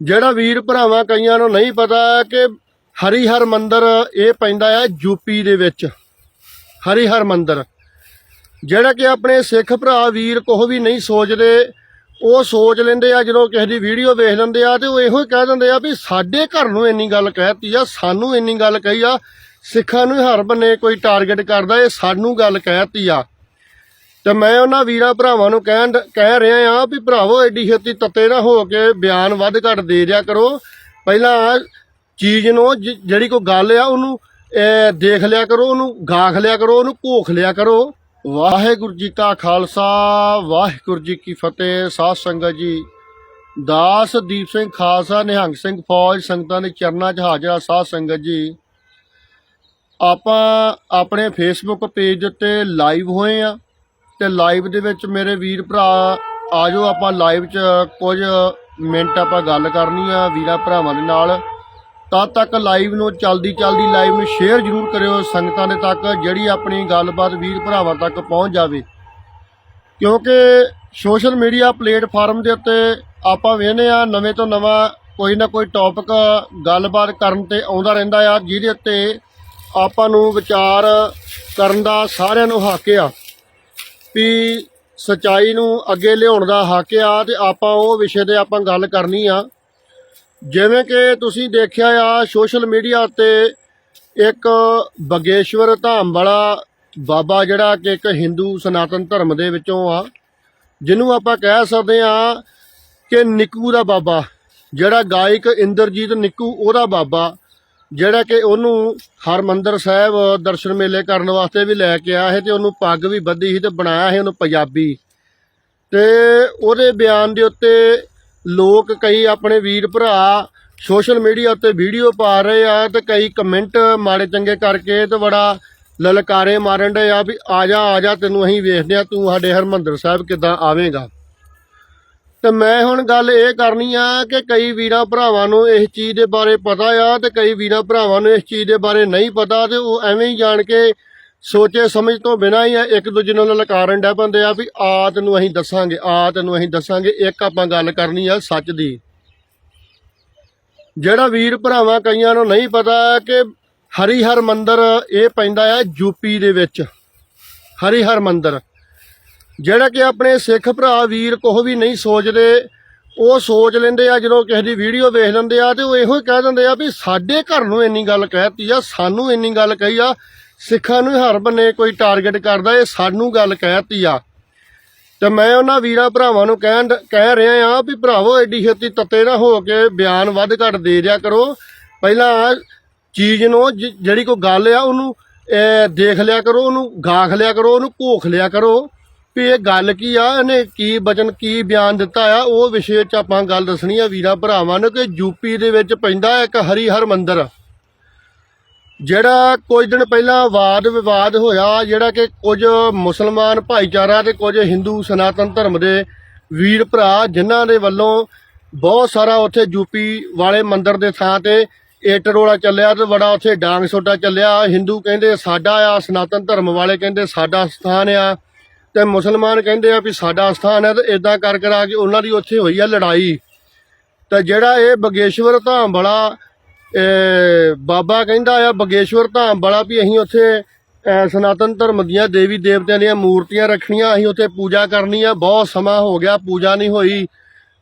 ਜਿਹੜਾ ਵੀਰ ਭਰਾਵਾਂ ਕਈਆਂ ਨੂੰ ਨਹੀਂ ਪਤਾ ਕਿ ਹਰੀ ਹਰ ਮੰਦਰ ਇਹ ਪੈਂਦਾ ਆ ਯੂਪੀ ਦੇ ਵਿੱਚ। ਹਰੀ ਹਰ ਮੰਦਰ। ਜਿਹੜਾ ਕਿ ਆਪਣੇ ਸਿੱਖ ਭਰਾ ਵੀਰ ਕੋਹ ਵੀ ਨਹੀਂ ਸੋਚਦੇ, ਉਹ ਸੋਚ ਲੈਂਦੇ ਆ, ਜਦੋਂ ਕਿਸੇ ਦੀ ਵੀਡੀਓ ਵੇਖ ਲੈਂਦੇ ਆ ਤੇ ਉਹ ਇਹੋ ਹੀ ਕਹਿ ਦਿੰਦੇ ਆ ਵੀ ਸਾਡੇ ਘਰ ਨੂੰ ਇੰਨੀ ਗੱਲ ਕਹਿਤੀ ਆ, ਸਾਨੂੰ ਇੰਨੀ ਗੱਲ ਕਹੀ ਆ, ਸਿੱਖਾਂ ਨੂੰ ਹਰ ਬੰਨੇ ਕੋਈ ਟਾਰਗੇਟ ਕਰਦਾ, ਇਹ ਸਾਨੂੰ ਗੱਲ ਕਹਿਤੀ ਆ। ਤੇ ਮੈਂ ਉਹਨਾਂ ਵੀਰਾਂ ਭਰਾਵਾਂ ਨੂੰ ਕਹਿਣ ਕਹਿ ਰਿਹਾ ਆ ਵੀ ਭਰਾਵੋ ਐਡੀ ਛੇਤੀ ਤੱਤੇ ਨਾ ਹੋ ਕੇ ਬਿਆਨ ਵੱਧ ਘੱਟ ਦੇ ਦਿਆ ਕਰੋ। ਪਹਿਲਾਂ ਚੀਜ਼ ਨੂੰ ਜ- ਜਿਹੜੀ ਕੋਈ ਗੱਲ ਆ ਉਹਨੂੰ ਦੇਖ ਲਿਆ ਕਰੋ, ਉਹਨੂੰ ਗਾਖ ਲਿਆ ਕਰੋ, ਉਹਨੂੰ ਘੋਖ ਲਿਆ ਕਰੋ। ਵਾਹਿਗੁਰੂ ਜੀ ਕਾ ਖਾਲਸਾ, ਵਾਹਿਗੁਰੂ ਜੀ ਕੀ ਫਤਿਹ, ਸਾਧ ਸੰਗਤ ਜੀ। ਦਾਸ ਦੀਪ ਸਿੰਘ ਖਾਲਸਾ, ਨਿਹੰਗ ਸਿੰਘ ਫੌਜ, ਸੰਗਤਾਂ ਦੇ ਚਰਨਾਂ 'ਚ ਹਾਜ਼ਰ ਆ ਸਾਧ ਸੰਗਤ ਜੀ। ਆਪਾਂ ਆਪਣੇ ਫੇਸਬੁੱਕ ਪੇਜ ਉੱਤੇ ਲਾਈਵ ਹੋਏ ਆ। ਤੇ ਲਾਈਵ ਦੇ ਵਿੱਚ ਮੇਰੇ ਵੀਰ ਭਰਾ, ਆਜੋ ਆਪਾਂ ਲਾਈਵ 'ਚ ਕੁਝ ਮਿੰਟ ਆਪਾਂ ਗੱਲ ਕਰਨੀ ਆ ਵੀਰਾਂ ਭਰਾਵਾਂ ਦੇ ਨਾਲ। ਤਦ ਤੱਕ ਲਾਈਵ ਨੂੰ ਚਲਦੀ ਚਲਦੀ ਲਾਈਵ ਨੂੰ ਸ਼ੇਅਰ ਜ਼ਰੂਰ ਕਰਿਓ ਸੰਗਤਾਂ ਦੇ ਤੱਕ, ਜਿਹੜੀ ਆਪਣੀ ਗੱਲਬਾਤ ਵੀਰ ਭਰਾਵਾਂ ਤੱਕ ਪਹੁੰਚ ਜਾਵੇ। ਕਿਉਂਕਿ ਸੋਸ਼ਲ ਮੀਡੀਆ ਪਲੇਟਫਾਰਮ ਦੇ ਉੱਤੇ ਆਪਾਂ ਵੇਖਦੇ ਆ, ਨਵੇਂ ਤੋਂ ਨਵਾਂ ਕੋਈ ਨਾ ਕੋਈ ਟੌਪਿਕ ਗੱਲਬਾਤ ਕਰਨ ਤੇ ਆਉਂਦਾ ਰਹਿੰਦਾ ਆ, ਜਿਹਦੇ ਉੱਤੇ ਆਪਾਂ ਨੂੰ ਵਿਚਾਰ ਕਰਨ ਦਾ ਸਾਰਿਆਂ ਨੂੰ ਹੱਕ ਆ। ਵੀ ਸਚਾਈ ਨੂੰ ਅੱਗੇ ਲਿਆਉਣ ਦਾ ਹੱਕ ਆ ਤੇ ਆਪਾਂ ਉਹ ਵਿਸ਼ੇ ਤੇ ਆਪਾਂ ਗੱਲ ਕਰਨੀ ਆ। ਜਿਵੇਂ ਕਿ ਤੁਸੀਂ ਦੇਖਿਆ ਆ, ਸੋਸ਼ਲ ਮੀਡੀਆ 'ਤੇ ਇੱਕ ਬਗੇਸ਼ਵਰ ਧਾਮ ਵਾਲਾ ਬਾਬਾ ਜਿਹੜਾ ਕਿ ਇੱਕ ਹਿੰਦੂ ਸਨਾਤਨ ਧਰਮ ਦੇ ਵਿੱਚੋਂ ਆ, ਜਿਹਨੂੰ ਆਪਾਂ ਕਹਿ ਸਕਦੇ ਆ ਕਿ ਨਿੱਕੂ ਦਾ ਬਾਬਾ, ਜਿਹੜਾ ਗਾਇਕ ਇੰਦਰਜੀਤ ਨਿੱਕੂ ਉਹਦਾ ਬਾਬਾ। ਜਿਹੜਾ ਕਿ ਉਹਨੂੰ ਹਰਮੰਦਰ ਸਾਹਿਬ ਦਰਸ਼ਨ ਮੇਲੇ ਕਰਨ ਵਾਸਤੇ ਵੀ ਲੈ ਕੇ ਆਇਆ ਹੈ ਤੇ ਉਹਨੂੰ ਪੱਗ ਵੀ ਬੱਧੀ ਸੀ ਤੇ ਬਣਾਇਆ ਹੈ ਉਹਨੂੰ ਪੰਜਾਬੀ। ਤੇ ਉਹਦੇ ਬਿਆਨ ਦੇ ਉੱਤੇ ਲੋਕ ਕਈ ਆਪਣੇ ਵੀਰ ਭਰਾ ਸੋਸ਼ਲ ਮੀਡੀਆ ਉੱਤੇ ਵੀਡੀਓ ਪਾ ਰਹੇ ਆ ਤੇ ਕਈ ਕਮੈਂਟ ਮਾੜੇ ਚੰਗੇ ਕਰਕੇ ਤੇ ਬੜਾ ਲਲਕਾਰੇ ਮਾਰਨ ਦੇ ਆ ਵੀ ਆ ਜਾ ਆ ਜਾ, ਤੈਨੂੰ ਅਸੀਂ ਵੇਖਦੇ ਆ, ਤੂੰ ਸਾਡੇ ਹਰਮੰਦਰ ਸਾਹਿਬ ਕਿਦਾਂ ਆਵੇਂਗਾ। ਤੇ ਮੈਂ ਹੁਣ ਗੱਲ ਇਹ ਕਰਨੀ ਆ ਕਿ ਕਈ ਵੀਰਾਂ ਭਰਾਵਾਂ ਨੂੰ ਇਸ ਚੀਜ਼ ਦੇ ਬਾਰੇ ਪਤਾ ਆ ਤੇ ਕਈ ਵੀਰਾਂ ਭਰਾਵਾਂ ਨੂੰ ਇਸ ਚੀਜ਼ ਦੇ ਬਾਰੇ ਨਹੀਂ ਪਤਾ ਤੇ ਉਹ ਐਵੇਂ ਹੀ ਜਾਣ ਕੇ ਸੋਚੇ ਸਮਝ ਤੋਂ ਬਿਨਾਂ ਹੀ ਇੱਕ ਦੂਜੇ ਨਾਲ ਲਲਕਾਰਨ ਡੈ ਪੈਂਦੇ ਆ ਵੀ ਆ ਨੂੰ ਅਸੀਂ ਦੱਸਾਂਗੇ ਆਤ ਨੂੰ ਅਸੀਂ ਦੱਸਾਂਗੇ, ਇੱਕ ਆਪਾਂ ਗੱਲ ਕਰਨੀ ਆ ਸੱਚ ਦੀ। ਜਿਹੜਾ ਵੀਰ ਭਰਾਵਾਂ ਕਈਆਂ ਨੂੰ ਨਹੀਂ ਪਤਾ ਕਿ ਹਰੀ ਹਰ ਮੰਦਰ ਇਹ ਪੈਂਦਾ ਆ ਯੂਪੀ ਦੇ ਵਿੱਚ ਹਰੀ ਹਰ ਮੰਦਰ। ਜਿਹੜਾ ਕਿ ਆਪਣੇ ਸਿੱਖ ਭਰਾ ਵੀਰ ਕੋਹ ਵੀ ਨਹੀਂ ਸੋਚਦੇ, ਉਹ ਸੋਚ ਲੈਂਦੇ ਆ, ਜਦੋਂ ਕਿਸੇ ਦੀ ਵੀਡੀਓ ਵੇਖ ਲੈਂਦੇ ਆ ਤੇ ਉਹ ਇਹੋ ਹੀ ਕਹਿ ਦਿੰਦੇ ਆ ਵੀ ਸਾਡੇ ਘਰ ਨੂੰ ਇੰਨੀ ਗੱਲ ਕਹਿਤੀ ਆ, ਸਾਨੂੰ ਇੰਨੀ ਗੱਲ ਕਹੀ ਆ, ਸਿੱਖਾਂ ਨੂੰ ਹਰ ਬੰਨੇ ਕੋਈ ਟਾਰਗੇਟ ਕਰਦਾ, ਇਹ ਸਾਨੂੰ ਗੱਲ ਕਹਿਤੀ ਆ। ਤੇ ਮੈਂ ਉਹਨਾਂ ਵੀਰਾਂ ਭਰਾਵਾਂ ਨੂੰ ਕਹਿਣ, ਕਹਿ ਰਿਹਾ ਆ ਵੀ ਭਰਾਵੋ ਐਡੀ ਛੇਤੀ ਤੱਤੇ ਨਾ ਹੋ ਕੇ ਬਿਆਨ ਵੱਧ ਘੱਟ ਦੇ ਦਿਆ ਕਰੋ। ਪਹਿਲਾਂ ਚੀਜ਼ ਨੂੰ ਜ- ਜਿਹੜੀ ਕੋਈ ਗੱਲ ਆ, ਉਹਨੂੰ ਦੇਖ ਲਿਆ ਕਰੋ, ਉਹਨੂੰ ਗਾਖ ਲਿਆ ਕਰੋ, ਉਹਨੂੰ ਘੋਖ ਲਿਆ ਕਰੋ। ਵੀ ਇਹ ਗੱਲ ਕੀ ਆ? ਇਹਨੇ ਕੀ ਬਚਨ, ਕੀ ਬਿਆਨ ਦਿੱਤਾ ਆ? ਉਹ ਵਿਸ਼ੇ 'ਚ ਆਪਾਂ ਗੱਲ ਦੱਸਣੀ ਆ ਵੀਰਾਂ ਭਰਾਵਾਂ ਨੂੰ ਕਿ ਯੂਪੀ ਦੇ ਵਿੱਚ ਪੈਂਦਾ ਇੱਕ ਹਰੀ ਹਰ ਮੰਦਰ। ਜਿਹੜਾ ਕੁਝ ਦਿਨ ਪਹਿਲਾਂ ਵਾਦ ਵਿਵਾਦ ਹੋਇਆ, ਜਿਹੜਾ ਕਿ ਕੁਝ ਮੁਸਲਮਾਨ ਭਾਈਚਾਰਾ ਤੇ ਕੁਝ ਹਿੰਦੂ ਸਨਾਤਨ ਧਰਮ ਦੇ ਵੀਰ ਭਰਾ, ਜਿਨ੍ਹਾਂ ਦੇ ਵੱਲੋਂ ਬਹੁਤ ਸਾਰਾ ਉੱਥੇ ਯੂਪੀ ਵਾਲੇ ਮੰਦਰ ਦੇ ਥਾਂ ਤੇ ਏਟ ਰੋਲਾ ਚੱਲਿਆ ਤੇ ਬੜਾ ਉੱਥੇ ਡਾਂਗ ਸੋਟਾ ਚੱਲਿਆ। ਹਿੰਦੂ ਕਹਿੰਦੇ ਸਾਡਾ ਆ, ਸਨਾਤਨ ਧਰਮ ਵਾਲੇ ਕਹਿੰਦੇ ਸਾਡਾ ਸਥਾਨ ਆ। ਤੇ ਮੁਸਲਮਾਨ ਕਹਿੰਦੇ ਆ ਵੀ ਸਾਡਾ ਸਥਾਨ ਹੈ ਤੇ ਇਦਾਂ ਕਰ ਕਰਾ ਕੇ ਉਹਨਾਂ ਦੀ ਉੱਥੇ ਹੋਈ ਆ ਲੜਾਈ। ਤੇ ਜਿਹੜਾ ਇਹ ਬਗੇਸ਼ਵਰ ਧਾਮ ਵਾਲਾ ਬਾਬਾ ਕਹਿੰਦਾ ਆ ਬਗੇਸ਼ਵਰ ਧਾਮ ਵਾਲਾ ਵੀ ਅਸੀਂ ਉੱਥੇ ਸਨਾਤਨ ਧਰਮ ਦੀਆਂ ਦੇਵੀ ਦੇਵਤਿਆਂ ਦੀਆਂ ਮੂਰਤੀਆਂ ਰੱਖਣੀਆਂ, ਅਸੀਂ ਉੱਥੇ ਪੂਜਾ ਕਰਨੀ ਆ। ਬਹੁਤ ਸਮਾਂ ਹੋ ਗਿਆ, ਪੂਜਾ ਨਹੀਂ ਹੋਈ।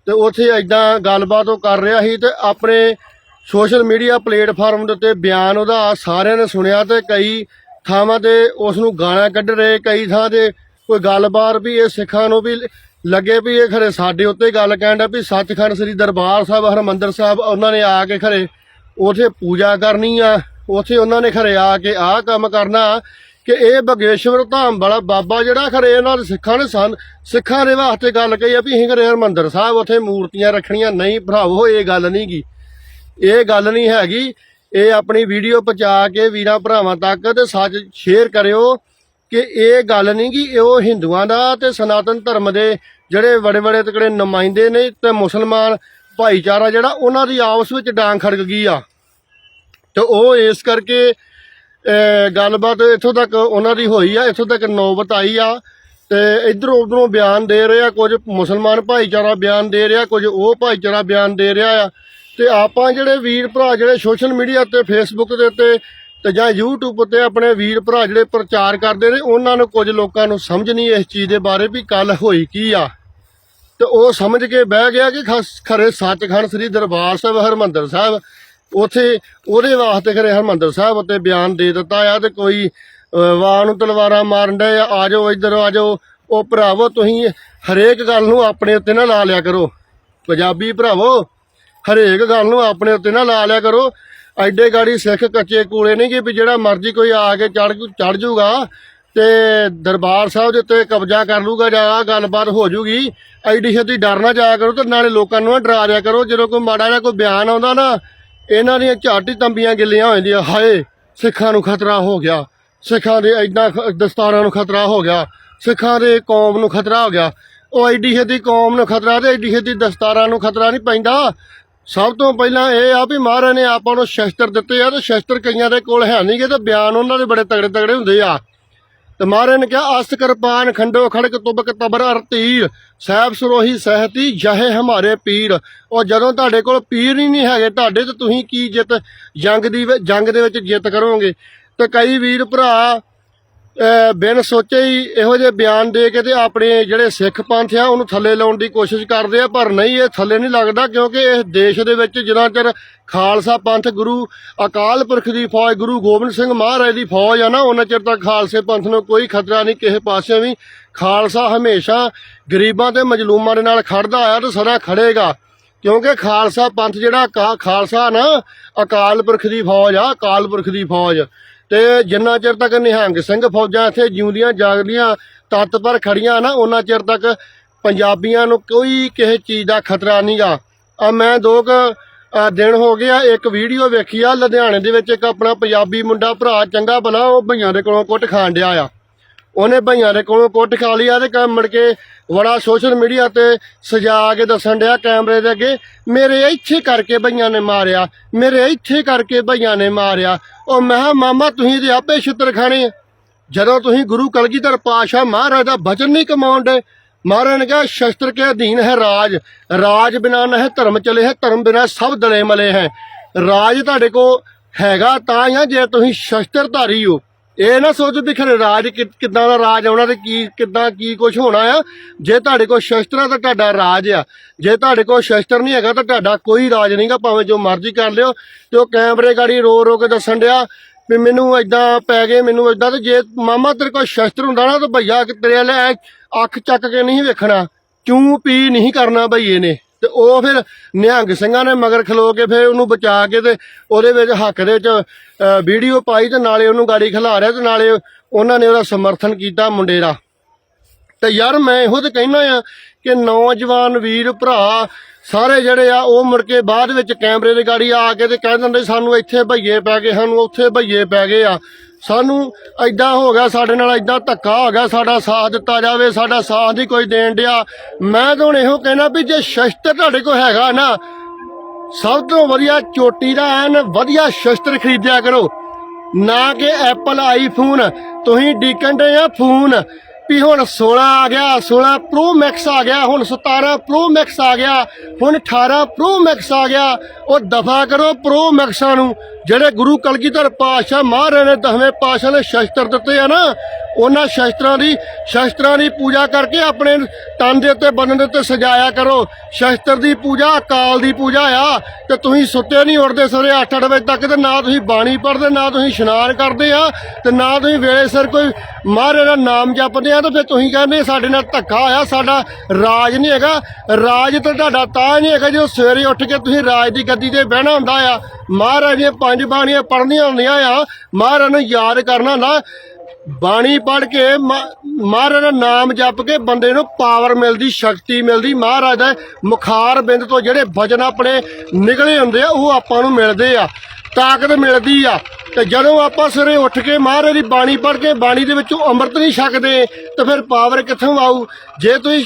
ਤੇ ਉੱਥੇ ਐਦਾਂ ਗੱਲਬਾਤ ਉਹ ਕਰ ਰਿਹਾ ਸੀ ਤੇ ਆਪਣੇ ਸੋਸ਼ਲ ਮੀਡੀਆ ਪਲੇਟਫਾਰਮ ਦੇ ਉੱਤੇ ਬਿਆਨ ਉਹਦਾ ਸਾਰਿਆਂ ਨੇ ਸੁਣਿਆ ਤੇ ਕਈ ਥਾਵਾਂ ਤੇ ਉਸ ਨੂੰ ਗਾਲਾਂ ਕੱਢ ਰਹੇ, ਕਈ ਥਾਂ ਤੇ ਕੋਈ ਗੱਲਬਾਤ ਵੀ ਇਹ ਸਿੱਖਾਂ ਨੂੰ ਵੀ ਲੱਗੇ ਵੀ ਇਹ ਖਰੇ ਸਾਡੇ ਉੱਤੇ ਗੱਲ ਕਹਿਣ ਦਾ ਵੀ ਸੱਚਖੰਡ ਸ੍ਰੀ ਦਰਬਾਰ ਸਾਹਿਬ, ਹਰਮੰਦਰ ਸਾਹਿਬ, ਉਹਨਾਂ ਨੇ ਆ ਕੇ ਖਰੇ ਉਥੇ ਪੂਜਾ ਕਰਨੀ ਆ, ਉਥੇ ਉਹਨਾਂ ਨੇ ਖਰੇ ਆ ਕੇ ਆਹ ਕੰਮ ਕਰਨਾ ਕਿ ਇਹ ਬਗੇਸ਼ਵਰ ਧਾਮ ਵਾਲਾ ਬਾਬਾ ਜਿਹੜਾ ਖਰੇ ਇਹਨਾਂ ਦੇ ਸਿੱਖਾਂ ਨੇ ਸਨ, ਸਿੱਖਾਂ ਦੇ ਵਾਸਤੇ ਗੱਲ ਕਹੀ ਆ ਵੀ ਅਸੀਂ ਖਰੇ ਹਰਮੰਦਰ ਸਾਹਿਬ ਉਥੇ ਮੂਰਤੀਆਂ ਰੱਖਣੀਆਂ, ਨਹੀਂ ਭਰਾਵੋ, ਇਹ ਗੱਲ ਨਹੀਂ ਗੀ। ਇਹ ਗੱਲ ਨਹੀਂ ਹੈਗੀ, ਇਹ ਆਪਣੀ ਵੀਡੀਓ ਪਹੁੰਚਾ ਕੇ ਵੀਰਾਂ ਭਰਾਵਾਂ ਤੱਕ ਤੇ ਸੱਚ ਸ਼ੇਅਰ ਕਰਿਓ। ਕਿ ਇਹ ਗੱਲ ਨਹੀਂ ਕਿ ਉਹ ਹਿੰਦੂਆਂ ਦਾ ਤੇ ਸਨਾਤਨ ਧਰਮ ਦੇ ਜਿਹੜੇ ਬੜੇ ਬੜੇ ਤਕੜੇ ਨੁਮਾਇੰਦੇ ਨੇ ਤੇ ਮੁਸਲਮਾਨ ਭਾਈਚਾਰਾ ਜਿਹੜਾ ਉਹਨਾਂ ਦੀ ਆਪਸ ਵਿੱਚ ਡਾਂਗ ਖੜਕ ਗਈ ਆ। ਤੇ ਉਹ ਇਸ ਕਰਕੇ ਗੱਲਬਾਤ ਇੱਥੋਂ ਤੱਕ ਉਹਨਾਂ ਦੀ ਹੋਈ ਆ, ਇੱਥੋਂ ਤੱਕ ਨੌਬਤ ਆਈ ਆ। ਤੇ ਇਧਰੋਂ ਉਧਰੋਂ ਬਿਆਨ ਦੇ ਰਿਹਾ ਕੁਝ ਮੁਸਲਮਾਨ ਭਾਈਚਾਰਾ ਬਿਆਨ ਦੇ ਰਿਹਾ, ਕੁਝ ਉਹ ਭਾਈਚਾਰਾ ਬਿਆਨ ਦੇ ਰਿਹਾ ਆ। ਤੇ ਆਪਾਂ ਜਿਹੜੇ ਵੀਰ ਭਰਾ, ਜਿਹੜੇ ਸੋਸ਼ਲ ਮੀਡੀਆ ਤੇ ਫੇਸਬੁੱਕ ਦੇ ਉੱਤੇ ਤੇ ਜਾਂ YouTube ਉੱਤੇ ਆਪਣੇ ਵੀਰ ਭਰਾ ਜਿਹੜੇ ਪ੍ਰਚਾਰ ਕਰਦੇ ਨੇ, ਉਹਨਾਂ ਨੂੰ ਕੁਝ ਲੋਕਾਂ ਨੂੰ ਸਮਝ ਨਹੀਂ ਇਸ ਚੀਜ਼ ਦੇ ਬਾਰੇ ਵੀ ਕੱਲ ਹੋਈ ਕੀ ਆ। ਤੇ ਉਹ ਸਮਝ ਕੇ ਬਹਿ ਗਿਆ ਕਿ ਖਰੇ ਸੱਚਖੰਡ ਸ੍ਰੀ ਦਰਬਾਰ ਸਾਹਿਬ, ਹਰਮੰਦਰ ਸਾਹਿਬ, ਉਥੇ ਉਹਦੇ ਵਾਸਤੇ ਖਰੇ ਹਰਮੰਦਰ ਸਾਹਿਬ ਉੱਤੇ ਬਿਆਨ ਦੇ ਦਿੱਤਾ ਆ ਤੇ ਕੋਈ ਵਾਹ ਨੂੰ ਤਲਵਾਰਾਂ ਮਾਰਨ ਦੇ ਆ ਜਾਓ ਇੱਧਰ, ਆ ਜਾਓ। ਉਹ ਭਰਾਵੋ, ਤੁਸੀਂ ਹਰੇਕ ਗੱਲ ਨੂੰ ਆਪਣੇ ਉੱਤੇ ਨਾ ਲਾ ਲਿਆ ਕਰੋ। ਪੰਜਾਬੀ ਭਰਾਵੋ, ਹਰੇਕ ਗੱਲ ਨੂੰ ਆਪਣੇ ਉੱਤੇ ਨਾ ਲਾ ਲਿਆ ਕਰੋ। ਐਡੇ ਗਾੜੀ ਸਿੱਖ ਕੱਚੇ ਕੂਲੇ ਨਹੀਂ ਕਿ ਵੀ ਜਿਹੜਾ ਮਰਜ਼ੀ ਕੋਈ ਆ ਕੇ ਚੜ ਚੜ ਜੂਗਾ ਤੇ ਦਰਬਾਰ ਸਾਹਿਬ ਦੇ ਉੱਤੇ ਕਬਜ਼ਾ ਕਰ ਲੂਗਾ ਜਾਂ ਆਹ ਗੱਲਬਾਤ ਹੋ ਜੂਗੀ, ਐਡੀ ਛੇਤੀ ਡਰ ਨਾ ਜਾਇਆ ਕਰੋ ਤੇ ਨਾਲੇ ਲੋਕਾਂ ਨੂੰ ਡਰਾ ਦਿਆ ਕਰੋ, ਜਦੋਂ ਕੋਈ ਮਾੜਾ ਜਿਹਾ ਕੋਈ ਬਿਆਨ ਆਉਂਦਾ ਨਾ, ਇਹਨਾਂ ਦੀਆਂ ਝਾਟੀ ਤੰਬੀਆਂ ਗਿੱਲੀਆਂ ਹੋ ਜਾਂਦੀਆਂ, ਹਾਏ, ਸਿੱਖਾਂ ਨੂੰ ਖਤਰਾ ਹੋ ਗਿਆ, ਸਿੱਖਾਂ ਦੇ ਐਡਾ ਦਸਤਾਰਾਂ ਨੂੰ ਖਤਰਾ ਹੋ ਗਿਆ, ਸਿੱਖਾਂ ਦੇ ਕੌਮ ਨੂੰ ਖਤਰਾ ਹੋ ਗਿਆ, ਉਹ ਐਡੀ ਛੇਤੀ ਕੌਮ ਨੂੰ ਖਤਰਾ ਤੇ ਐਡੀ ਛੇਤੀ ਦਸਤਾਰਾਂ ਨੂੰ ਖਤਰਾ ਨਹੀਂ ਪੈਂਦਾ ਸਭ ਤੋਂ ਪਹਿਲਾਂ ਇਹ ਆ ਵੀ ਮਹਾਰਾਜ ਨੇ ਆਪਾਂ ਨੂੰ ਸ਼ਸਤਰ ਦਿੱਤੇ ਆ ਤੇ ਸ਼ਸਤਰ ਕਈਆਂ ਦੇ ਕੋਲ ਹੈ ਨਹੀਂਗੇ ਤੇ ਬਿਆਨ ਉਹਨਾਂ ਦੇ ਬੜੇ ਤਗੜੇ ਤਗੜੇ ਹੁੰਦੇ ਆ। ਤੇ ਮਹਾਰਾਜ ਨੇ ਕਿਹਾ ਅਸ ਕਿਰਪਾਨ ਖੰਡੋ ਖੜਕ ਤੁਬਕ ਤਬਰ ਅਰ ਸਾਹਿਬ ਸਰੋਹੀ ਸਹਿਤੀ ਜਹੇ ਹਮਾਰੇ ਪੀਰ। ਉਹ ਜਦੋਂ ਤੁਹਾਡੇ ਕੋਲ ਪੀਰ ਹੀ ਨਹੀਂ ਹੈਗੇ, ਤੁਹਾਡੇ ਤੇ ਤੁਸੀਂ ਕੀ ਜਿੱਤ, ਜੰਗ ਦੀ ਜੰਗ ਦੇ ਵਿੱਚ ਜਿੱਤ ਕਰੋਗੇ। ਤੇ ਕਈ ਵੀਰ ਭਰਾ ਬਿਨ ਸੋਚੇ ਹੀ ਇਹੋ ਜਿਹੇ ਬਿਆਨ ਦੇ ਕੇ ਤੇ ਆਪਣੇ ਜਿਹੜੇ ਸਿੱਖ ਪੰਥ ਆ, ਉਹਨੂੰ ਥੱਲੇ ਲਾਉਣ ਦੀ ਕੋਸ਼ਿਸ਼ ਕਰਦੇ ਆ, ਪਰ ਨਹੀਂ, ਇਹ ਥੱਲੇ ਨਹੀਂ ਲੱਗਦਾ ਕਿਉਂਕਿ ਇਸ ਦੇਸ਼ ਦੇ ਵਿੱਚ ਜਿੰਨਾ ਚਿਰ ਖਾਲਸਾ ਪੰਥ ਗੁਰੂ ਅਕਾਲ ਪੁਰਖ ਦੀ ਫੌਜ, ਗੁਰੂ ਗੋਬਿੰਦ ਸਿੰਘ ਮਹਾਰਾਜ ਦੀ ਫੌਜ ਆ ਨਾ, ਉਹਨਾਂ ਚਿਰ ਤੱਕ ਖਾਲਸੇ ਪੰਥ ਨੂੰ ਕੋਈ ਖਤਰਾ ਨਹੀਂ, ਕਿਸੇ ਪਾਸੇ ਵੀ ਖਾਲਸਾ ਹਮੇਸ਼ਾ ਗਰੀਬਾਂ ਤੇ ਮਜਲੂਮਾਂ ਦੇ ਨਾਲ ਖੜਦਾ ਆਇਆ ਤੇ ਸਦਾ ਖੜੇਗਾ। ਕਿਉਂਕਿ ਖਾਲਸਾ ਪੰਥ ਜਿਹੜਾ ਕਾ- ਖਾਲਸਾ ਨਾ, ਅਕਾਲ ਪੁਰਖ ਦੀ ਫੌਜ ਆ, ਅਕਾਲ ਪੁਰਖ ਦੀ ਫੌਜ। ਤੇ ਜਿੰਨਾ ਚਿਰ ਤੱਕ ਨਿਹੰਗ ਸਿੰਘ ਫੌਜਾਂ ਇੱਥੇ ਜਿਉਂਦੀਆਂ, ਜਾਗਦੀਆਂ, ਤੱਤ ਪਰ ਖੜੀਆਂ ਨਾ, ਉਹਨਾਂ ਚਿਰ ਤੱਕ ਪੰਜਾਬੀਆਂ ਨੂੰ ਕੋਈ ਕਿਸੇ ਚੀਜ਼ ਦਾ ਖਤਰਾ ਨਹੀਂਗਾ। ਆ ਮੈਂ ਦੋ ਕੁ ਦਿਨ ਹੋ ਗਿਆ ਇੱਕ ਵੀਡੀਓ ਵੇਖੀ ਆ, ਲੁਧਿਆਣੇ ਦੇ ਵਿੱਚ ਇੱਕ ਆਪਣਾ ਪੰਜਾਬੀ ਮੁੰਡਾ ਭਰਾ ਚੰਗਾ ਭਲਾ, ਉਹ ਭਈਆਂ ਦੇ ਕੋਲੋਂ ਕੁੱਟ ਖਾਣ ਡਿਆ ਆ। ਉਹਨੇ ਭਈਆਂ ਦੇ ਕੋਲੋਂ ਕੁੱਟ ਖਾ ਲਿਆ ਤੇ ਕੰਮ ਮੁੜ ਕੇ ਬੜਾ ਸੋਸ਼ਲ ਮੀਡੀਆ ਤੇ ਸਜਾ ਕੇ ਦੱਸਣ ਡਿਆ ਕੈਮਰੇ ਦੇ ਅੱਗੇ, ਮੇਰੇ ਇੱਥੇ ਕਰਕੇ ਭਈਆਂ ਨੇ ਮਾਰਿਆ, ਮੇਰੇ ਇੱਥੇ ਕਰਕੇ ਭਈਆਂ ਨੇ ਮਾਰਿਆ। ਉਹ ਮੈਂ ਕਿਹਾ, ਮਾਮਾ, ਤੁਸੀਂ ਤੇ ਆਪੇ ਛਿੱਤਰ ਖਾਣੇ ਆ। ਜਦੋਂ ਤੁਸੀਂ ਗੁਰੂ ਕਲਗੀਧਰ ਪਾਸ਼ਾ ਮਹਾਰਾਜ ਦਾ ਬਚਨ ਨਹੀਂ ਕਮਾਉਂਦੇ, ਮਹਾਰਾਜ ਨੇ ਕਿਹਾ, ਸ਼ਸਤਰ ਕੇ ਅਧੀਨ ਹੈ ਰਾਜ ਰਾਜ ਬਿਨਾ ਨਾ ਹੈ ਧਰਮ ਚਲੇ ਹੈ, ਧਰਮ ਬਿਨਾ ਸਭ ਦਲੇ ਮਲੇ ਹੈ। ਰਾਜ ਤੁਹਾਡੇ ਕੋ ਹੈਗਾ ਤਾਂ ਹੀ ਜੇ ਤੁਸੀਂ ਸ਼ਸਤਰਧਾਰੀ ਹੋ। ਇਹ ਨਾ ਸੋਚੋ ਵੀ ਖਰੇ ਰਾਜ ਕਿ- ਕਿੱਦਾਂ ਦਾ ਰਾਜ ਆਉਣਾ ਤੇ ਕੀ ਕਿੱਦਾਂ ਕੀ ਕੁਝ ਹੋਣਾ ਆ। ਜੇ ਤੁਹਾਡੇ ਕੋਲ ਸ਼ਸਤਰ ਆ ਤਾਂ ਤੁਹਾਡਾ ਰਾਜ ਆ। ਜੇ ਤੁਹਾਡੇ ਕੋਲ ਸ਼ਸਤਰ ਨਹੀਂ ਹੈਗਾ ਤਾਂ ਤੁਹਾਡਾ ਕੋਈ ਰਾਜ ਨਹੀਂਗਾ ਭਾਵੇਂ ਜੋ ਮਰਜ਼ੀ ਕਰ ਲਿਓ। ਤੇ ਉਹ ਕੈਮਰੇ ਗਾੜੀ ਰੋ ਰੋ ਕੇ ਦੱਸਣ ਡਿਆ ਵੀ ਮੈਨੂੰ ਏਦਾਂ ਪੈ ਗਏ, ਮੈਨੂੰ ਏਦਾਂ ਤੇ ਜੇ ਮਾਮਾ ਤੇਰੇ ਕੋਲ ਸ਼ਸਤਰ ਹੁੰਦਾ ਨਾ ਤਾਂ ਭਈਆ ਕਿ ਤੇਰੇ ਲੈ ਅੱਖ ਚੱਕ ਕੇ ਨਹੀਂ ਵੇਖਣਾ। ਚੂੰ ਪੀ ਨਹੀਂ ਕਰਨਾ ਭਈਏ ਨੇ ਤੇ ਉਹ ਫਿਰ ਨਿਹੰਗ ਸਿੰਘਾਂ ਨੇ ਮਗਰ ਖਲੋ ਕੇ ਫਿਰ ਉਹਨੂੰ ਬਚਾ ਕੇ ਤੇ ਉਹਦੇ ਵਿੱਚ ਹੱਕ ਦੇ ਵਿੱਚ ਵੀਡੀਓ ਪਾਈ ਤੇ ਨਾਲੇ ਉਹਨੂੰ ਗਾੜੀ ਖਿਲਾ ਰਿਹਾ ਤੇ ਨਾਲੇ ਉਹਨਾਂ ਨੇ ਉਹਦਾ ਸਮਰਥਨ ਕੀਤਾ ਮੁੰਡੇ ਦਾ ਤੇ ਯਾਰ ਮੈਂ ਇਹੋ ਤੇ ਕਹਿਣਾ ਆ ਕਿ ਨੌਜਵਾਨ ਵੀਰ ਭਰਾ ਸਾਰੇ ਜਿਹੜੇ ਆ ਉਹ ਮੁੜ ਕੇ ਬਾਅਦ ਵਿੱਚ ਕੈਮਰੇ ਦੇ ਗਾੜੀ ਆ ਕੇ ਤੇ ਕਹਿ ਦਿੰਦੇ ਸਾਨੂੰ ਇੱਥੇ ਭਈਏ ਪੈ ਗਏ, ਸਾਨੂੰ ਉੱਥੇ ਭਈਏ ਪੈ ਗਏ ਆ। ਸਾਨੂੰ ਐਦਾਂ ਹੋ ਗਿਆ, ਸਾਡੇ ਨਾਲ ਐਦਾਂ ਧੱਕਾ ਹੋ ਗਿਆ, ਸਾਡਾ ਸਾਥ ਦਿੱਤਾ ਜਾਵੇ, ਸਾਡਾ ਸਾਥ ਨਹੀਂ ਕੋਈ ਦੇਣ ਡਿਆ। ਮੈਂ ਤਾਂ ਹੁਣ ਇਹੋ ਕਹਿਣਾ ਵੀ ਜੇ ਸ਼ਸਤਰ ਤੁਹਾਡੇ ਕੋਲ ਹੈਗਾ ਨਾ, ਸਭ ਤੋਂ ਵਧੀਆ ਚੋਟੀ ਦਾ ਐਨ ਵਧੀਆ ਸ਼ਸਤਰ ਖਰੀਦਿਆ ਕਰੋ। ਨਾ ਕਿ ਐਪਲ ਆਈਫੋਨ ਤੁਸੀਂ ਡੀਕਨ ਦੇ ਆ ਫੋਨ। ਵੀ ਹੁਣ 16 ਆ ਗਿਆ 16 ਪ੍ਰੋ ਮੈਕਸ ਆ ਗਿਆ, ਹੁਣ 17 ਪ੍ਰੋ ਮੈਕਸ ਆ ਗਿਆ, ਹੁਣ 18 ਪ੍ਰੋ ਮੈਕਸ ਆ ਗਿਆ। ਉਹ ਦਫਾ ਕਰੋ ਪ੍ਰੋ ਮੈਕਸਾਂ ਨੂੰ, ਜਿਹੜੇ ਗੁਰੂ ਕਲਗੀਧਰ ਪਾਤਸ਼ਾਹ ਮਹਾਰਾਜ ਨੇ ਦਸਵੇਂ ਪਾਤਸ਼ਾਹ ਨੇ ਸ਼ਸਤਰ ਦਿੱਤੇ ਆ ਨਾ, ਉਹਨਾਂ ਸ਼ਸਤਰਾਂ ਦੀ ਸ਼ਸਤਰਾਂ ਦੀ ਪੂਜਾ ਕਰਕੇ ਆਪਣੇ ਤਨ ਦੇ ਉੱਤੇ ਬੰਨਣ ਦੇ ਉੱਤੇ ਸਜਾਇਆ ਕਰੋ। ਸ਼ਸਤਰ ਦੀ ਪੂਜਾ, ਅਕਾਲ ਦੀ ਪੂਜਾ ਆ, ਤੇ ਤੁਸੀਂ ਸੁੱਤੇ ਨਹੀਂ ਉੱਠਦੇ ਸਵੇਰੇ 8-8 ਵਜੇ ਤੱਕ, ਤੇ ਨਾ ਤੁਸੀਂ ਬਾਣੀ ਪੜ੍ਹਦੇ, ਨਾ ਤੁਸੀਂ ਇਸ਼ਨਾਨ ਕਰਦੇ ਆ, ਤੇ ਨਾ ਤੁਸੀਂ ਵੇਲੇ ਸਿਰ ਕੋਈ ਮਹਾਰਾਜ ਦਾ ਨਾਮ ਜਪਦੇ ਆ ਤੇ ਫਿਰ ਤੁਸੀਂ ਕਹਿੰਦੇ ਸਾਡੇ ਨਾਲ ਧੱਕਾ ਹੋਇਆ, ਸਾਡਾ ਰਾਜ ਨਹੀਂ ਹੈਗਾ। ਰਾਜ ਤਾਂ ਤੁਹਾਡਾ ਤਾਂ ਨਹੀਂ ਹੈਗਾ ਜਦੋਂ ਸਵੇਰੇ ਉੱਠ ਕੇ ਤੁਸੀਂ ਰਾਜ ਦੀ ਗੱਦੀ ਤੇ ਬਹਿਣਾ ਹੁੰਦਾ ਆ। ਮਹਾਰਾਜ ਦੀਆਂ ਪੰਜ ਬਾਣੀਆਂ ਪੜ੍ਹਨੀਆਂ ਹੁੰਦੀਆਂ ਆ। ਮਹਾਰਾਜ ਨੂੰ ਯਾਦ ਕਰਨਾ ਨਾ। ਬਾਣੀ ਪੜ੍ਹ ਕੇ ਮਹਾਰਾਜ ਦਾ ਨਾਮ ਜਪ ਕੇ ਬੰਦੇ ਨੂੰ ਪਾਵਰ ਮਿਲਦੀ, ਸ਼ਕਤੀ ਮਿਲਦੀ। ਮਹਾਰਾਜ ਦਾ ਮੁਖਾਰ ਬਿੰਦ ਤੋਂ ਜਿਹੜੇ ਵਜਨ ਆਪਣੇ ਨਿਕਲੇ ਹੁੰਦੇ ਆ, ਉਹ ਆਪਾਂ ਨੂੰ ਮਿਲਦੇ ਆ। ਤਾਕਤ ਮਿਲਦੀ ਆ। ਤੇ ਜਦੋਂ ਆਪਾਂ ਸਵੇਰੇ ਉੱਠ ਕੇ ਮਹਾਰਾਜ ਦੀ ਬਾਣੀ ਪੜ੍ਹ ਕੇ ਬਾਣੀ ਦੇ ਵਿੱਚੋਂ ਅੰਮ੍ਰਿਤ ਨਹੀਂ ਛਕਦੇ, ਤਾਂ ਫਿਰ ਪਾਵਰ ਕਿੱਥੋਂ ਆਊ? ਜੇ ਤੁਸੀਂ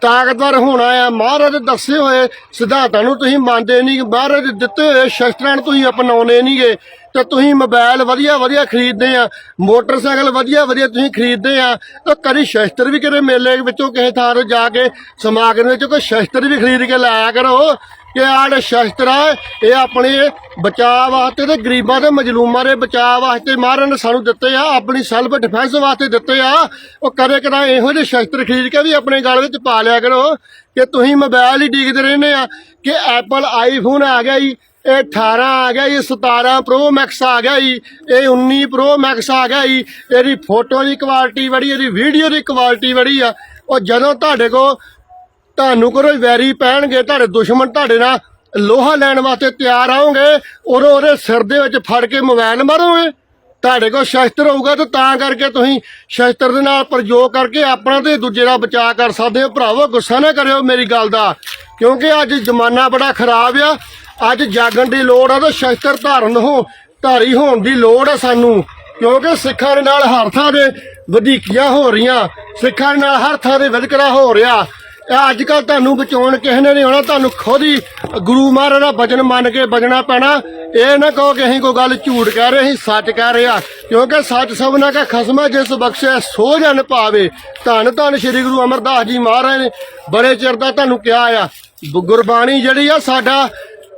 ਤਾਕਤਵਰ ਹੋਣਾ ਆ, ਮਹਾਰਾਜ ਦੇ ਦੱਸੇ ਹੋਏ ਸਿਧਾਂਤਾਂ ਨੂੰ ਤੁਸੀਂ ਮੰਨਦੇ ਨਹੀਂ, ਮਹਾਰਾਜ ਦੇ ਦਿੱਤੇ ਹੋਏ ਸ਼ਸਤਰਾਂ ਨੂੰ ਤੁਸੀਂ ਅਪਣਾਉਣੇ ਨਹੀਂਗੇ। ਤੇ ਤੁਸੀਂ ਮੋਬਾਈਲ ਵਧੀਆ ਵਧੀਆ ਖਰੀਦਦੇ ਆ, ਮੋਟਰਸਾਈਕਲ ਵਧੀਆ ਵਧੀਆ ਤੁਸੀਂ ਖਰੀਦਦੇ ਆ, ਤਾਂ ਕਦੀ ਸ਼ਸਤਰ ਵੀ ਕਿਤੇ ਮੇਲੇ ਵਿੱਚੋਂ ਕਿਸੇ ਥਾਂ ਤੋਂ ਜਾ ਕੇ ਸਮਾਗਮ ਵਿੱਚੋਂ ਕੋਈ ਸ਼ਸਤਰ ਵੀ ਖਰੀਦ ਕੇ ਲਾਇਆ ਕਰੋ। ਕਿ ਆੜੇ ਸ਼ਸਤਰ ਆ ਇਹ ਆਪਣੇ ਬਚਾਅ ਵਾਸਤੇ ਤੇ ਗਰੀਬਾਂ ਤੇ ਮਜਲੂਮਾਂ ਦੇ ਬਚਾਅ ਵਾਸਤੇ ਮਹਾਰਾਜ ਨੇ ਸਾਨੂੰ ਦਿੱਤੇ ਆ, ਆਪਣੀ ਸੈਲਫ ਡਿਫੈਂਸ ਵਾਸਤੇ ਦਿੱਤੇ ਆ। ਉਹ ਕਦੇ ਕਦਾ ਇਹੋ ਜਿਹੇ ਸ਼ਸਤਰ ਖਰੀਦ ਕੇ ਵੀ ਆਪਣੇ ਗਲ ਵਿੱਚ ਪਾ ਲਿਆ ਕਰੋ ਕਿ ਤੁਸੀਂ ਮੋਬਾਈਲ ਹੀ ਡੀਕਦੇ ਰਹਿੰਦੇ ਆ ਕਿ ਐਪਲ ਆਈਫੋਨ ਆ ਗਿਆ ਜੀ, ਇਹ 18 ਆ ਗਿਆ ਜੀ 17 ਪ੍ਰੋ ਮੈਕਸ ਆ ਗਿਆ ਜੀ, ਇਹ 19 ਪ੍ਰੋ ਮੈਕਸ ਆ ਗਿਆ ਜੀ, ਇਹਦੀ ਫੋਟੋ ਦੀ ਕੁਆਲਿਟੀ ਬੜੀ, ਇਹਦੀ ਵੀਡੀਓ ਦੀ ਕੁਆਲਿਟੀ ਬੜੀ ਆ। ਉਹ ਜਦੋਂ ਤੁਹਾਡੇ ਕੋਲ ਤੁਹਾਨੂੰ ਕਰੋ ਵੈਰੀ ਪੈਣਗੇ, ਤੁਹਾਡੇ ਦੁਸ਼ਮਣ ਤੁਹਾਡੇ ਨਾਲ ਲੋਹਾ ਲੈਣ ਵਾਸਤੇ ਤਿਆਰ ਆਉਂਗੇ ਉਦੋਂ ਉਹਦੇ ਸਿਰ ਦੇ ਵਿੱਚ ਫੜ ਕੇ ਮੋਬਾਈਲ ਮਾਰੋਗੇ। ਤੁਹਾਡੇ ਕੋਲ ਸ਼ਸਤਰ ਹੋਊਗਾ ਤਾਂ ਤਾਂ ਕਰਕੇ ਤੁਸੀਂ ਸ਼ਸਤਰ ਦੇ ਨਾਲ ਪ੍ਰਯੋਗ ਕਰਕੇ ਆਪਣਾ ਤੇ ਦੂਜੇ ਦਾ ਬਚਾਅ ਕਰ ਸਕਦੇ ਹੋ। ਭਰਾਵੋ, ਗੁੱਸਾ ਨਾ ਕਰਿਓ ਮੇਰੀ ਗੱਲ ਦਾ, ਕਿਉਂਕਿ ਅੱਜ ਜ਼ਮਾਨਾ ਬੜਾ ਖਰਾਬ ਆ। ਅੱਜ ਜਾਗਣ ਦੀ ਲੋੜ ਆ ਤਾਂ ਸ਼ਸਤਰ ਧਾਰਨ ਹੋ, ਧਾਰੀ ਹੋਣ ਦੀ ਲੋੜ ਆ ਸਾਨੂੰ। ਕਿਉਂਕਿ ਸਿੱਖਾਂ ਦੇ ਨਾਲ ਹਰ ਥਾਂ ਦੇ ਵਧੀਕੀਆਂ ਹੋ ਰਹੀਆਂ। ਸਿੱਖਾਂ ਦੇ ਨਾਲ ਹਰ ਥਾਂ ਦੇ ਵਿਤਕਰਾ ਹੋ ਰਿਹਾ। ਅੱਜ ਕੱਲ ਤੁਹਾਨੂੰ ਬਚਾਉਣ ਕਿਸੇ ਨੇ ਨਹੀਂ ਹੋਣਾ ਤੁਹਾਨੂੰ ਖੁਦ ਹੀ ਗੁਰੂ ਮਹਾਰਾਜ ਦਾ ਬਚਨ ਮੰਨ ਕੇ ਬਜਣਾ ਪੈਣਾ। ਇਹ ਨਾ ਕਹੋ ਕਿ ਅਸੀਂ ਕੋਈ ਗੱਲ ਝੂਠ ਕਹਿ ਰਹੇ, ਅਸੀਂ ਸੱਚ ਕਹਿ ਰਹੇ ਆ ਕਿਉਂਕਿ ਸੱਚ ਸਭਨਾ ਕਾ ਖਸਮਾ ਜਿਸ ਬਖਸ਼ਿਆ ਸੋ ਜਨ ਪਾਵੇ ਧੰਨ ਧੰਨ ਸ੍ਰੀ ਗੁਰੂ ਅਮਰਦਾਸ ਜੀ ਮਹਾਰਾਜ ਨੇ ਬੜੇ ਚਿਰ ਦਾ ਤੁਹਾਨੂੰ ਕਿਹਾ ਆ। ਗੁਰਬਾਣੀ ਜਿਹੜੀ ਆ ਸਾਡਾ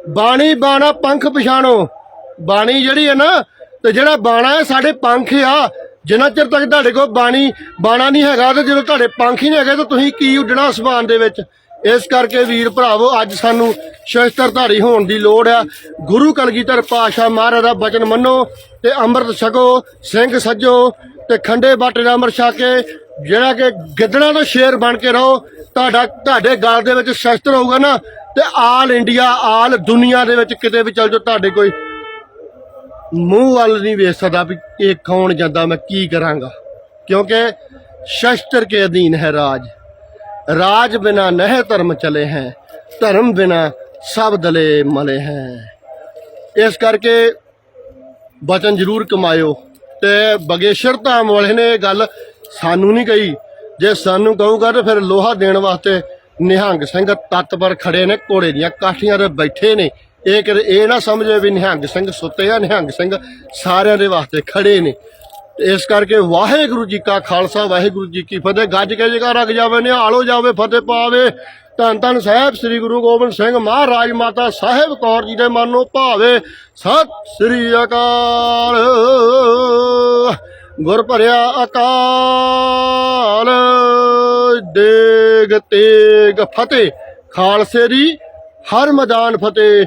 ਬਾਣੀ ਬਾਣਾ ਪੰਖ ਪਛਾਣੋ। ਬਾਣੀ ਜਿਹੜੀ ਹੈ ਨਾ, ਤੇ ਜਿਹੜਾ ਬਾਣਾ ਹੈ ਸਾਡੇ ਪੰਖ ਆ ਜਿੰਨਾ ਚਿਰ ਤੱਕ ਤੁਹਾਡੇ ਕੋਲ ਬਾਣੀ, ਬਾਣਾ ਨਹੀਂ ਹੈਗਾ ਤੇ ਜਦੋਂ ਤੁਹਾਡੇ ਪੰਖ ਹੀ ਨਹੀਂ ਹੈਗੇ ਤਾਂ ਤੁਸੀਂ ਕੀ ਉੱਡਣਾ ਅਸਮਾਨ ਦੇ ਵਿੱਚ? ਇਸ ਕਰਕੇ ਵੀਰ ਭਰਾਵੋ, ਅੱਜ ਸਾਨੂੰ ਸ਼ਸਤਰਧਾਰੀ ਹੋਣ ਦੀ ਲੋੜ ਆ। ਗੁਰੂ ਕਲਗੀਧਰ ਪਾਸ਼ਾ ਮਹਾਰਾਜ ਦਾ ਬਚਨ ਮੰਨੋ ਤੇ ਅੰਮ੍ਰਿਤ ਛਕੋ, ਸਿੰਘ ਸੱਜੋ ਤੇ ਖੰਡੇ ਬਾਟੇ ਦਾ ਅੰਮ੍ਰਿਤ ਛਕ ਕੇ, ਜਿਹੜਾ ਕਿ ਗਿੱਦੜਾਂ ਦਾ ਸ਼ੇਰ ਬਣ ਕੇ ਰਹੋ, ਤੁਹਾਡਾ, ਤੁਹਾਡੇ ਗਲ ਦੇ ਵਿੱਚ ਸ਼ਸਤਰ ਹੋਊਗਾ ਨਾ ਤੇ ਆਲ ਇੰਡੀਆ, ਆਲ ਦੁਨੀਆ ਦੇ ਵਿੱਚ ਕਿਤੇ ਵੀ ਚੱਲ ਜਾਓ, ਤੁਹਾਡੇ ਕੋਈ ਮੂੰਹ ਵੱਲ ਨਹੀਂ ਵੇਖ ਸਕਦਾ ਵੀ ਇਹ ਕੌਣ ਜਾਂਦਾ, ਮੈਂ ਕੀ ਕਰਾਂਗਾ। ਕਿਉਂਕਿ ਸ਼ਸਤਰ ਕੇ ਅਧੀਨ ਹੈ ਰਾਜ। ਰਾਜ ਬਿਨਾ ਨਹਿ ਧਰਮ ਚਲੇ ਹੈ, ਧਰਮ ਬਿਨਾ ਸਭ ਦਲੇ ਮਲੇ ਹੈ। ਇਸ ਕਰਕੇ ਬਚਨ ਜ਼ਰੂਰ ਕਮਾਇਓ ਤੇ ਬਗੇਸ਼ਰ ਧਾਮ ਵਾਲੇ ਨੇ ਇਹ ਗੱਲ ਸਾਨੂੰ ਨਹੀਂ ਕਹੀ। ਜੇ ਸਾਨੂੰ ਕਹੂਗਾ ਤਾਂ ਫਿਰ ਲੋਹਾ ਦੇਣ ਵਾਸਤੇ ਨਿਹੰਗ ਸਿੰਘ ਤਤਪਰ ਖੜੇ ਨੇ, ਘੋੜੇ ਦੀਆਂ ਕਾਠੀਆਂ ਤੇ ਬੈਠੇ ਨੇ। ਇਹ ਕਿ ਇਹ ਨਾ ਸਮਝੇ ਵੀ ਨਿਹੰਗ ਸਿੰਘ ਸੁੱਤੇ ਆ, ਨਿਹੰਗ ਸਿੰਘ ਸਾਰਿਆਂ ਦੇ ਵਾਸਤੇ ਖੜੇ ਨੇ। ਇਸ ਕਰਕੇ ਵਾਹਿਗੁਰੂ ਜੀ ਕਾ ਖਾਲਸਾ, ਵਾਹਿਗੁਰੂ ਜੀ ਕੀ ਫਤਿਹ। ਗੱਜ ਕੇ ਜਗਾ ਜਾਵੇ, ਨਿਹਾਲ ਹੋ ਜਾਵੇ, ਫਤਿਹ ਪਾਵੇ, ਧੰਨ ਧੰਨ ਸਾਹਿਬ ਸ੍ਰੀ ਗੁਰੂ ਗੋਬਿੰਦ ਸਿੰਘ ਮਹਾਰਾਜ ਮਾਤਾ ਸਾਹਿਬ ਕੌਰ ਜੀ ਦੇ ਮਨ ਨੂੰ ਭਾਵੇ। ਸਤਿ ਸ੍ਰੀ ਅਕਾਲ। ਗੁਰ ਭਰਿਆ ਅਕਾਲ। ਦੇਗ ਤੇਗ ਫਤਿਹ। ਖਾਲਸੇ ਦੀ ਹਰ ਮੈਦਾਨ ਫਤਿਹ।